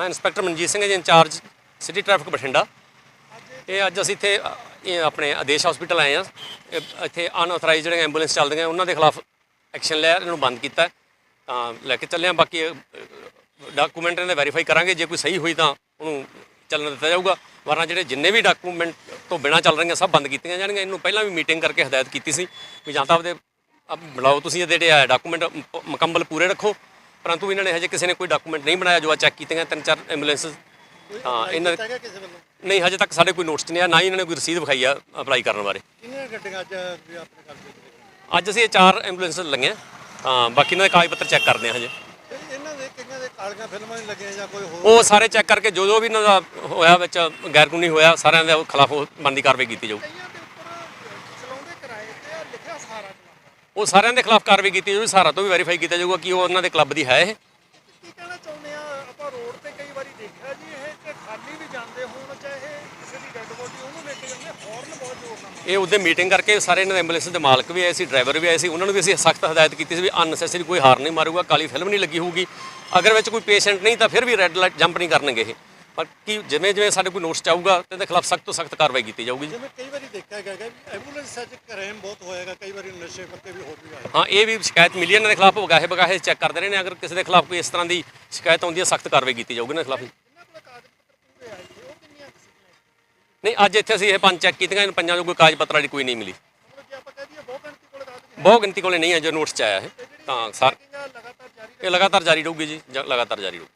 ਮੈਂ inspector Manjeet Singh ji incharge city traffic Bathinda. ਇਹ ਅੱਜ ਅਸੀਂ ਇੱਥੇ ਅ, ਇਹ ਆਪਣੇ ਆਦੇਸ਼ ਹਸਪੀਟਲ ਆਏ ਆ ਇੱਥੇ ਅਨਆਥੋਰਾਈਜ਼ਡ ਜਿਹੜੇ ਐਂਬੂਲੈਂਸ ਚੱਲਦੀਆਂ ਉਹਨਾਂ ਦੇ ਖਿਲਾਫ ਐਕਸ਼ਨ ਲਿਆ ਇਹਨਾਂ ਨੂੰ ਬੰਦ ਕੀਤਾ ਹੈ। ਤਾਂ ਲੈ ਕੇ ਚੱਲੇ ਆ ਬਾਕੀ ਡਾਕੂਮੈਂਟ ਇਹਨਾਂ ਦੇ ਵੈਰੀਫਾਈ ਕਰਾਂਗੇ। ਜੇ ਕੋਈ ਸਹੀ ਹੋਈ ਤਾਂ ਉਹਨੂੰ ਚੱਲਣ ਦਿੱਤਾ ਜਾਊਗਾ। ਵਰਨਾ ਜਿਹੜੇ ਜਿੰਨੇ ਵੀ ਡਾਕੂਮੈਂਟ ਤੋਂ ਬਿਨਾਂ ਚੱਲ ਰਹੀਆਂ ਸਭ ਬੰਦ ਕੀਤੀਆਂ ਜਾਣਗੀਆਂ। ਇਹਨੂੰ ਪਹਿਲਾਂ ਵੀ ਮੀਟਿੰਗ ਕਰਕੇ ਹਦਾਇਤ ਕੀਤੀ ਸੀ ਵੀ ਜਾਂ ਤਾਂ ਆਪਦੇ ਆਪ ਬਣਾਓ ਤੁਸੀਂ ਇਹਦੇ ਜਿਹੜੇ ਡਾਕੂਮੈਂਟ ਮੁਕੰਮਲ ਪੂਰੇ ਰੱਖੋ। ਪਰੰਤੂ ਇਹਨਾਂ ਨੇ ਹਜੇ ਕਿਸੇ ਨੇ ਕੋਈ ਡਾਕੂਮੈਂਟ ਨਹੀਂ ਬਣਾਇਆ ਜੋ ਆ ਚੈੱਕ ਕੀਤੀਆਂ ਤਿੰਨ ਚਾਰ ਐਂਬੂਲੈਂਸ ਹਾਂ ਇਹਨਾਂ ਦੇ- ਹੈਗਾ ਕਿਸੇ ਵੱਲੋਂ? ਨਹੀਂ ਹਜੇ ਤੱਕ ਸਾਡੇ ਕੋਈ ਨੋਟਿਸ ਨਹੀਂ ਆਇਆ ਨਾ ਹੀ ਇਹਨਾਂ ਨੇ ਕੋਈ ਰਸੀਦ ਵਿਖਾਈ ਆ ਅਪਲਾਈ ਕਰਨ ਬਾਰੇ। ਕਿੰਨੀਆਂ ਗੱਡੀਆਂ ਅੱਜ ਵੀ ਆਪਣੇ ਕਬਜ਼ੇ ਅੱਜ ਅਸੀਂ ਇਹ ਚਾਰ ਐਂਬੂਲੈਂਸ ਲਈਆਂ ਤਾਂ ਬਾਕੀ ਇਹਨਾਂ ਦੇ ਕਾਗਜ਼ ਪੱਤਰ ਚੈੱਕ ਕਰਦੇ ਹਾਂ ਹਜੇ। ਇਹਨਾਂ ਦੇ ਕਈਆਂ ਦੇ ਕਾਲੀਆਂ ਫਿਲਮਾਂ ਨਹੀਂ ਲੱਗੀਆਂ ਜਾਂ ਕੋਈ ਹੋਰ? ਉਹ ਸਾਰੇ ਚੈੱਕ ਕਰਕੇ ਜੋ ਜੋ ਵੀ ਇਹਨਾਂ ਦਾ ਹੋਇਆ ਵਿੱਚ ਗੈਰ ਕਾਨੂੰਨੀ ਹੋਇਆ ਸਾਰਿਆਂ ਦੇ ਖਿਲਾਫ ਬਣਦੀ ਕਾਰਵਾਈ ਕੀਤੀ ਜਾਊ ਕਈਆਂ ਦੇ ਉੱਪਰ ਚਲਾਉਂਦੇ ਕਿਰਾਏ ਤੇ ਲਿਖਿਆ ਸਾਰਾ ਚਲਾਉਂਦਾ ਉਹ ਸਾਰਿਆਂ ਦੇ ਖਿਲਾਫ ਕਾਰਵਾਈ ਕੀਤੀ ਜਾਊਗੀ ਸਾਰਾ ਤੋਂ ਵੀ ਵੈਰੀਫਾਈ ਕੀਤਾ ਜਾਊਗਾ ਕਿ ਉਹ ਉਹਨਾਂ ਦੇ ਕਲੱਬ ਦੀ ਹੈ ਇਹ। ਕੀ ਕਹਿਣਾ ਚਾਹੁੰਦੇ ਆ ਆਪਾਂ ਰੋਡ ਤੇ ਕਈ ਵਾਰੀ ਦੇਖਿਆ ਜੀ ਇਹ ਕਿ ਖਾਲੀ ਵੀ ਜਾਂਦੇ ਹੋਣ ਚਾਹੇ ਕਿਸੇ ਦੀ ਡੈੱਡ ਬੋਡੀ ਉਹਨੂੰ ਲੈ ਕੇ ਜਾਂਦੇ ਹੌਰਨ ਬਹੁਤ ਜ਼ੋਰ ਨਾਲ ਇਹ ਉਹਦੇ ਮੀਟਿੰਗ ਕਰਕੇ ਸਾਰੇ ਇਹਨਾਂ ਦੇ ਐਂਬੂਲੈਂਸ ਦੇ ਮਾਲਕ ਵੀ ਆਏ ਸੀ ਡਰਾਈਵਰ ਵੀ ਆਏ ਸੀ ਉਹਨਾਂ ਨੂੰ ਵੀ ਅਸੀਂ ਸਖਤ ਹਦਾਇਤ ਕੀਤੀ ਸੀ ਵੀ ਅਨਨੈਸੈਸਰੀ ਕੋਈ ਹਾਰਨ ਨਹੀਂ ਮਾਰੂਗਾ ਕਾਲੀ ਫਿਲਮ ਨਹੀਂ ਲੱਗੀ ਹੋਊਗੀ। ਅਗਰ ਵਿੱਚ ਕੋਈ ਪੇਸ਼ੈਂਟ ਨਹੀਂ ਤਾਂ ਫਿਰ ਵੀ ਰੈੱਡ ਲਾਈਟ ਜੰਪ ਨਹੀਂ ਕਰਨਗੇ ਇਹ। ਪਰ ਕੀ ਜਿਵੇਂ ਜਿਵੇਂ ਸਾਡੇ ਕੋਈ ਨੋਟਿਸ ਚਾਹੂਗਾ ਤੇ ਇਹਦੇ ਖਿਲਾਫ ਸਖਤ ਤੋਂ ਸਖਤ ਕਾਰਵਾਈ ਕੀਤੀ ਜਾਊਗੀ ਜੀ। ਜਿਵੇਂ ਕਈ ਵਾਰੀ ਦੇਖਿਆ ਗਿਆ ਕਿ ਐਂਬੂਲੈਂਸ ਅੱਜ ਕ੍ਰਾਈਮ ਬਹੁਤ ਹੋਏਗਾ ਕਈ ਵਾਰੀ ਨਸ਼ੇ ਪੱਤੇ ਵੀ ਹੋਰ ਵੀ ਆਏ। ਹਾਂ ਇਹ ਵੀ ਸ਼ਿਕਾਇਤ ਮਿਲੀ ਇਹਨਾਂ ਦੇ ਖਿਲਾਫ ਵਗਾਹੇ ਵਗਾਹੇ ਚੈੱਕ ਕਰਦੇ ਰਹੇ ਨੇ। ਅਗਰ ਕਿਸੇ ਦੇ ਖਿਲਾਫ ਕੋਈ ਇਸ ਤਰ੍ਹਾਂ ਦੀ ਸ਼ਿਕਾਇਤ ਆਉਂਦੀ ਹੈ ਸਖਤ ਕਾਰਵਾਈ ਕੀਤੀ ਜਾਊਗੀ ਇਹਨਾਂ ਦੇ ਖਿਲਾਫ ਜਿਨ੍ਹਾਂ ਕੋਲ ਕਾਗਜ਼ ਪੱਤਰ ਪੂਰੇ ਆਏ ਸੀ ਉਹ ਕਿੰਨੀਆਂ ਕੁ ਸੀਗੀਆਂ ਨਹੀਂ ਅੱਜ ਇੱਥੇ ਅਸੀਂ ਇਹ ਪੰਜ ਚੈੱਕ ਕੀਤੀਆਂ ਇਹਨਾਂ ਪੰਜਾਂ ਚੋਂ ਕੋਈ ਕਾਗਜ਼ ਪੱਤਰ ਵਾਲੀ ਕੋਈ ਨਹੀਂ ਮਿਲੀ। ਮਤਲਬ ਜੇ ਆਪਾਂ ਕਹਿ ਦਈਏ ਬਹੁਤ ਗਿਣਤੀ ਕੋਲ ਕਾਗਜ਼ ਹੈ। ਬਹੁਤ ਗਿਣਤੀ ਕੋਲੇ ਨਹੀਂ ਹੈ ਜੋ ਨੋਟਿਸ ਚ ਆਇਆ ਹੈ। ਤਾਂ ਸਰ ਚੈਕਿੰਗ ਲਗਾਤਾਰ ਜਾਰੀ ਇਹ ਲਗਾਤਾਰ ਜਾਰੀ ਰਹੂਗੀ ਜੀ ਜ- ਲਗਾਤਾਰ ਜਾਰੀ ਰਹੂ